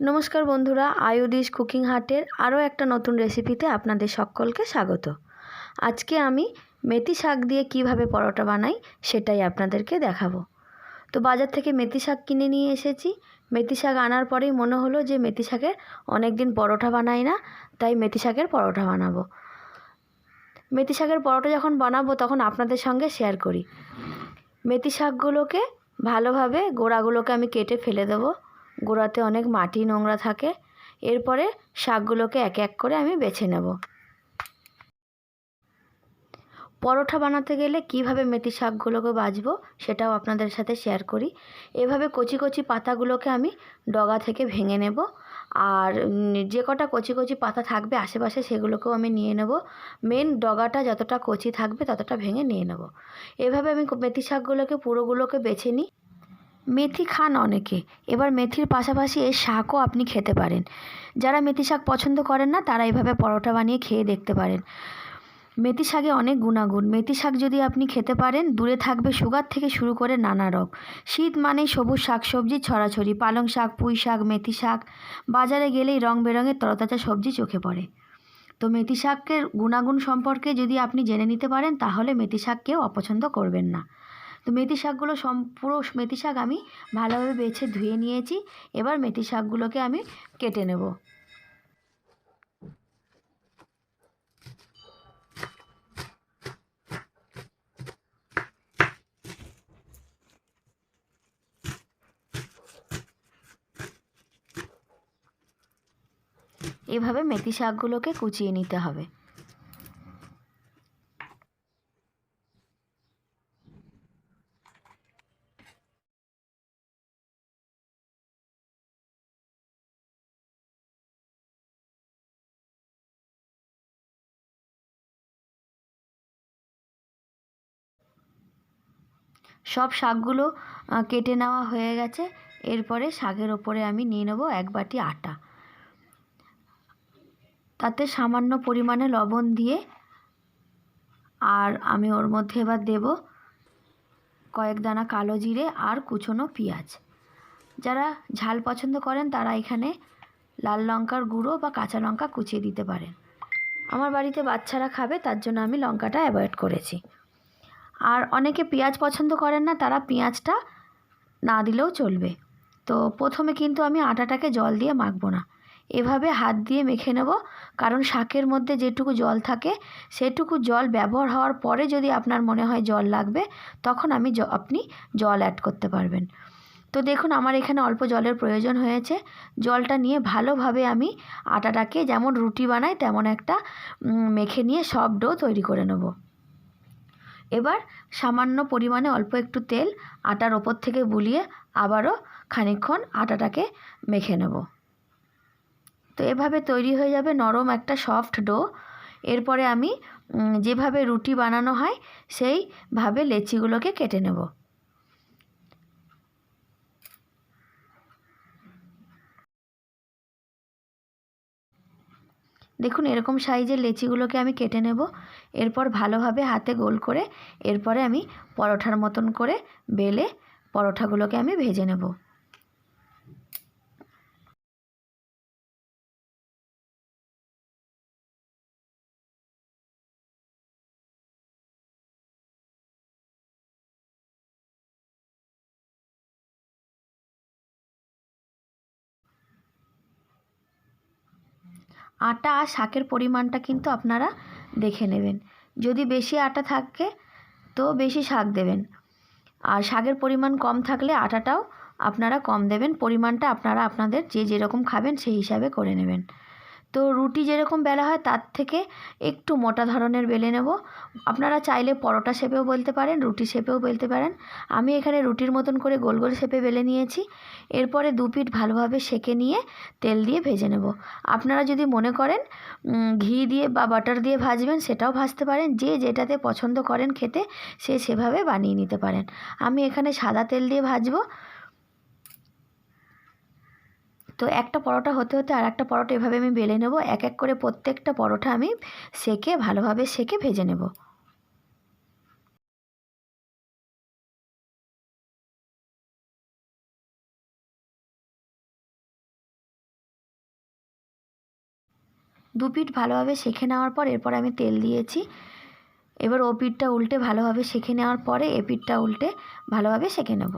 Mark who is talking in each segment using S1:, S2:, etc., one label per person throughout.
S1: নমস্কার বন্ধুরা আয়ুডিশ কুকিং হাটের আরও একটা নতুন রেসিপিতে আপনাদের সকলকে স্বাগত। আজকে আমি মেথি শাক দিয়ে কীভাবে পরোটা বানাই সেটাই আপনাদেরকে দেখাবো। তো বাজার থেকে মেথি শাক কিনে নিয়ে এসেছি। মেথি শাক আনার পরেই মনে হলো যে মেথি শাকের অনেক দিন পরোটা বানাই না, তাই মেথি শাকের পরোটা বানাবো। মেথি শাকের পরোটা যখন বানাবো তখন আপনাদের সঙ্গে শেয়ার করি। মেথি শাকগুলোকে ভালোভাবে গোড়াগুলোকে আমি কেটে ফেলে দেবো। গোড়াতে অনেক মাটি নোংরা থাকে, এরপরে শাকগুলোকে এক এক করে আমি বেছে নেব। পরোঠা বানাতে গেলে কীভাবে মেথি শাকগুলোকে বাজবো সেটাও আপনাদের সাথে শেয়ার করি। এভাবে কচি কচি পাতাগুলোকে আমি ডগা থেকে ভেঙে নেব, আর যে কটা কচি কচি পাতা থাকবে আশেপাশে সেগুলোকেও আমি নিয়ে নেব। মেন ডগাটা যতটা কচি থাকবে ততটা ভেঙে নিয়ে নেব। এভাবে আমি মেথি শাকগুলোকে পুরোগুলোকে বেছে নিই। মেথি খান অনেকে। এবার মেথির পাশাপাশি এর শাকও আপনি খেতে পারেন। যারা মেথি শাক পছন্দ করেন না, তারা এভাবে পরোটা বানিয়ে খেয়ে দেখতে পারেন। মেথি শাকে অনেক গুণাগুণ। মেথি শাক যদি আপনি খেতে পারেন, দূরে থাকবে সুগার থেকে শুরু করে নানা রোগ। শীত মানেই সবুজ শাক সবজি ছড়াছড়ি, পালং শাক, পুঁই শাক, মেথি শাক। বাজারে গেলেই রং বেরঙের তরতাজা সবজি চোখে পড়ে। তো মেথি শাকের গুণাগুণ সম্পর্কে যদি আপনি জেনে নিতে পারেন, তাহলে মেথি শাক কেউ অপছন্দ করবেন না। তো মেথি শাকগুলো সম, পুরো মেথি শাক আমি ভালোভাবে বেছে ধুয়ে নিয়েছি। এবার মেথি শাকগুলোকে আমি কেটে নেব। এভাবে মেথি শাকগুলোকে কুচিয়ে নিতে হবে। সব শাকগুলো কেটে নেওয়া হয়ে গেছে। এরপরে শাকের ওপরে আমি নিয়ে নেব এক বাটি আটা। তাতে সামান্য পরিমাণে লবণ দিয়ে আর আমি ওর মধ্যে এবার দেব কয়েক দানা কালো জিরে আর কুচনো পেঁয়াজ। যারা ঝাল পছন্দ করেন, তারা এখানে লাল লঙ্কার গুঁড়ো বা কাঁচা লঙ্কা কুচিয়ে দিতে পারেন। আমার বাড়িতে বাচ্চারা খাবে, তার জন্য আমি লঙ্কাটা অ্যাভয়েড করেছি। আর অনেকে পেঁয়াজ পছন্দ করেন না, তারা পেঁয়াজটা না দিলেও চলবে। তো প্রথমে কিন্তু আমি আটাটাকে জল দিয়ে মাখবো না। এভাবে হাত দিয়ে মেখে নেব, কারণ শাকের মধ্যে যেটুকু জল থাকে, সেটুকু জল ব্যবহার হওয়ার পরে যদি আপনার মনে হয় জল লাগবে, তখন আমি আপনি জল অ্যাড করতে পারবেন। তো দেখুন, আমার এখানে অল্প জলের প্রয়োজন হয়েছে। জলটা নিয়ে ভালোভাবে আমি আটাটাকে যেমন রুটি বানাই, তেমন একটা মেখে নিয়ে সব ডো তৈরি করে নেব। এবার সামান্য পরিমাণে অল্প একটু তেল আটার ওপর থেকে বুলিয়ে আবারও খানিকক্ষণ আটাটাকে মেখে নেব। তো এভাবে তৈরি হয়ে যাবে নরম একটা সফট ডো। এরপরে আমি যেভাবে রুটি বানানো হয়, সেইভাবে লেচিগুলোকে কেটে নেব। দেখুন, এরকম সাইজের লেচিগুলোকে আমি কেটে নেব। এরপর ভালোভাবে হাতে গোল করে, এরপরে আমি পরোঠার মতন করে বেলে পরোঠাগুলোকে আমি ভেজে নেব। আটা আর শাকের পরিমাণটা কিন্তু আপনারা দেখে নেবেন। যদি বেশি আটা থাকে, তো বেশি শাক দেবেন। আর শাকের পরিমাণ কম থাকলে আটাটাও আপনারা কম দেবেন। পরিমাণটা আপনারা আপনাদের যে যেরকম খাবেন সেই হিসাবে করে নেবেন। তো রুটি যেরকম বেলা হয়, তার থেকে একটু মোটা ধরনের বেলে নেব। আপনারা চাইলে পরোটা শেপেও বলতে পারেন, রুটি শেপেও বেলতে পারেন। আমি এখানে রুটির মতন করে গোল গোল শেপে বেলে নিয়েছি। এরপরে দু পিঠ ভালোভাবে সেকে নিয়ে তেল দিয়ে ভেজে নেব। আপনারা যদি মনে করেন ঘি দিয়ে বা বাটার দিয়ে ভাজবেন, সেটাও ভাজতে পারেন। যে যেটাতে পছন্দ করেন খেতে, সে সেভাবে বানিয়ে নিতে পারেন। আমি এখানে সাদা তেল দিয়ে ভাজবো। তো একটা পরোটা হতে হতে আর একটা পরোটা এভাবে আমি বেলে নেব। এক এক করে প্রত্যেকটা পরোটা আমি সেকে ভালোভাবে সেকে ভেজে নেব। দু পিঠ ভালোভাবে সেঁকে নেওয়ার পর এরপর আমি তেল দিয়েছি। এবার ও পিঠটা উল্টে ভালোভাবে সেঁকে নেওয়ার পরে এ পিঠটা উল্টে ভালোভাবে সেঁকে নেব।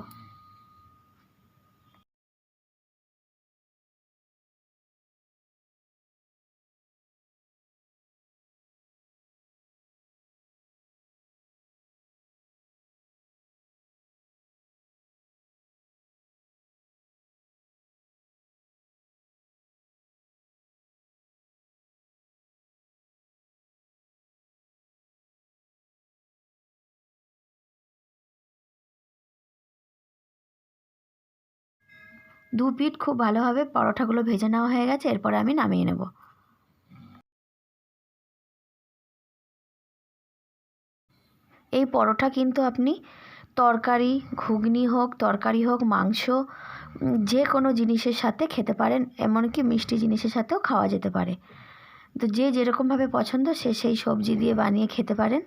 S1: দু পিঠ খুব ভালোভাবে পরোঠাগুলো ভেজে নেওয়া হয়ে গেছে, এরপরে আমি নামিয়ে নেব। এই পরোটা কিন্তু আপনি তরকারি, ঘুগনি হোক, তরকারি হোক, মাংস যে কোনো জিনিসের সাথে খেতে পারেন, এমনকি মিষ্টি জিনিসের সাথেও খাওয়া যেতে পারে। তো যে যেরকমভাবে পছন্দ সে সেই সবজি দিয়ে বানিয়ে খেতে পারেন।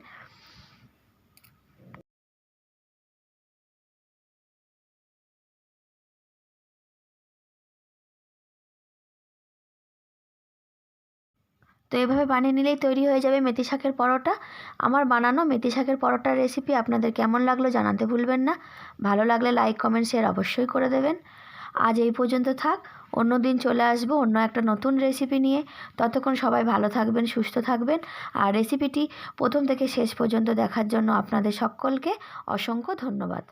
S1: তো এভাবে বানিয়ে নিলেই তৈরি হয়ে যাবে মেথি শাকের পরোটা। আমার বানানো মেথি শাকের পরোটার রেসিপি আপনাদের কেমন লাগল জানাতে ভুলবেন না। ভালো লাগলে লাইক কমেন্ট শেয়ার অবশ্যই করে দেবেন। আজ এই পর্যন্ত থাক, অন্য দিন চলে আসব অন্য একটা নতুন রেসিপি নিয়ে। ততক্ষণ সবাই ভালো থাকবেন, সুস্থ থাকবেন। আর রেসিপিটি প্রথম থেকে শেষ পর্যন্ত দেখার জন্য আপনাদের সকলকে অসংখ্য ধন্যবাদ।